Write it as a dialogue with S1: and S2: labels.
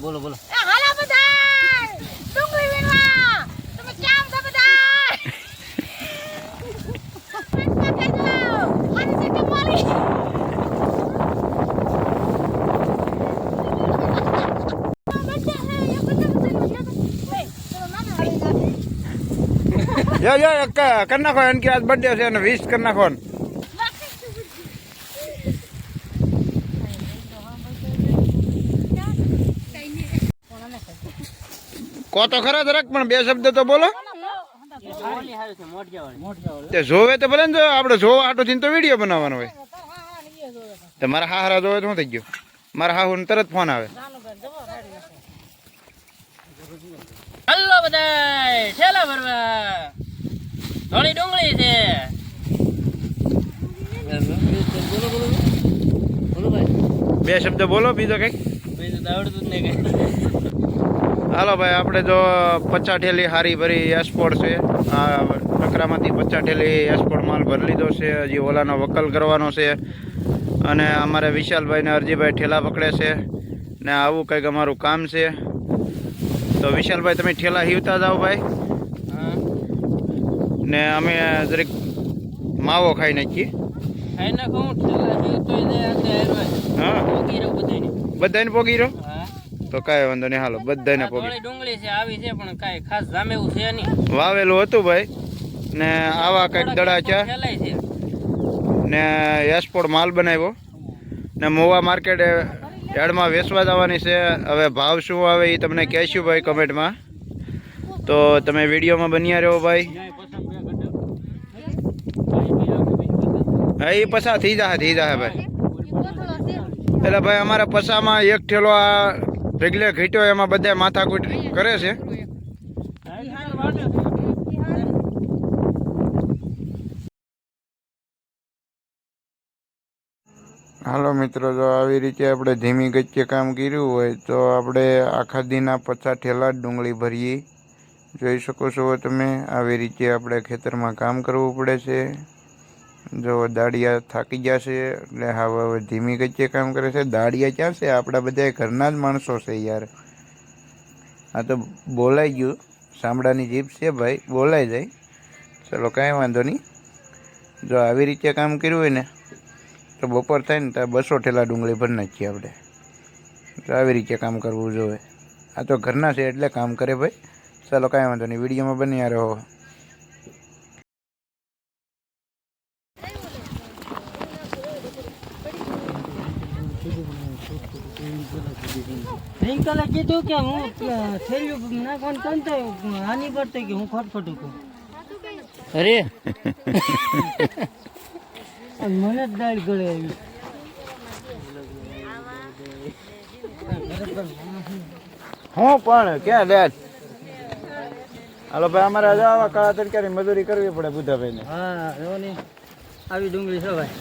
S1: બોલો બોલો.
S2: એ હાલો બધા ડુંગળી વીણવા. તમે કેમ છો બધા
S3: યો યો કરી નાખો એન કે આજ બર્થડે છે અને વિશ કરી નાખો ને. કહો તો ખરા જરાક પણ બે શબ્દ તો બોલો. તે જોવે તો ભલે ને જો આપણે જોવા આટો થઈને તો વીડિયો બનાવવાનો હોય. તો મારા હાહરા જોવે તો શું થઈ ગયું? મારા હાહુ તરત ફોન આવે.
S1: હલ્લો બધાય છેલા ભરવા ઘણી ડુંગળી છે. બોલો બોલો બોલો. ભાઈ.
S3: બે શબ્દ બોલો બીજો કઈ
S1: બીજું આવડતું જ નહીં કઈ.
S3: હાલો ભાઈ આપણે જો પચાસ ઠેલી હારી ભરી એસપોર્ટ છે. આ ટકરામાંથી પચાસ ઠેલી એસપોર્ટ માલ ભરી લીધો છે. હજી ઓલાનો વકલ કરવાનો છે. અને અમારે વિશાલભાઈને અરજીભાઈ ઠેલા પકડે છે. ને આવું કંઈક અમારું કામ છે. તો વિશાલભાઈ તમે ઠેલા હીવતા જાઓ ભાઈ. ને અમે જરીક માવો ખાઈ નાખીએ. બધાને પોગી રહ્યો તો કાંઈ વાંધો નહીં. હાલો બધાને
S1: આ ડુંગળી છે આવી છે પણ કાંઈ ખાસ જામેવું છે નહીં.
S3: વાવેલું હતું ભાઈ. ને આવા કંઈક દડા છે. ને એસપોર્ટ માલ બનાવ્યો. ને મોવા માર્કેટ યાર્ડમાં વેચવા જવાની છે. હવે ભાવ શું આવે એ તમને કહેશું ભાઈ કમેન્ટમાં. તો તમે વિડીયોમાં બન્યા રહો ભાઈ. હા એ પસા થઈ જાય થઈ જાય ભાઈ. એટલે ભાઈ અમારા પસામાં એક ઠેલો આ રેગ્યુલર ઘીટ્યો, એમાં બધા માથાકૂટ કરે છે. હાલો મિત્રો, જો આવી રીતે આપણે ધીમી ગચ્ચે કામ કર્યું હોય, તો આપણે આખા દીના પચાસ ઠેલા ડુંગળી ભરીએ. જોઈ શકો છો તમે, આવી રીતે આપણે ખેતરમાં કામ કરવું પડે છે. જો દાડિયા થાકી ગયા એટલે હવે હવે ધીમી ગતિએ કામ કરે છે. દાડિયા ક્યાં છે? આપણા બધા ઘરના જ માણસો છે યાર. આ તો બોલાઈ ગયું. સાંભળાની જીભ છે ભાઈ, બોલાઈ જાય. ચલો, કાંઈ વાંધો નહીં. જો આવી રીતે કામ કર્યું હોય ને, તો બપોર થાય ને તો બસો ઠેલા ડુંગળી ભરી નાખીએ આપણે. તો આવી રીતે કામ કરવું જોઈએ. આ તો ઘરના છે એટલે કામ કરે ભાઈ. ચાલો, કાંઈ વાંધો નહીં. વિડીયોમાં બની રહો.
S4: રિંકલે કીધું કે હું થેલિયું નાખવાનું કેમ તો હાની પડતો કે હું ખટખટું કહું
S1: અરે.
S4: મને જ દાળ ગળે આવી.
S3: હું પણ ક્યાં લે હાલો ભાઈ અમારે આજે આવા કાળા તડકાની મજૂરી કરવી પડે બુધાભાઈને
S4: હા એવો ને આવી ડુંગળી છે ભાઈ.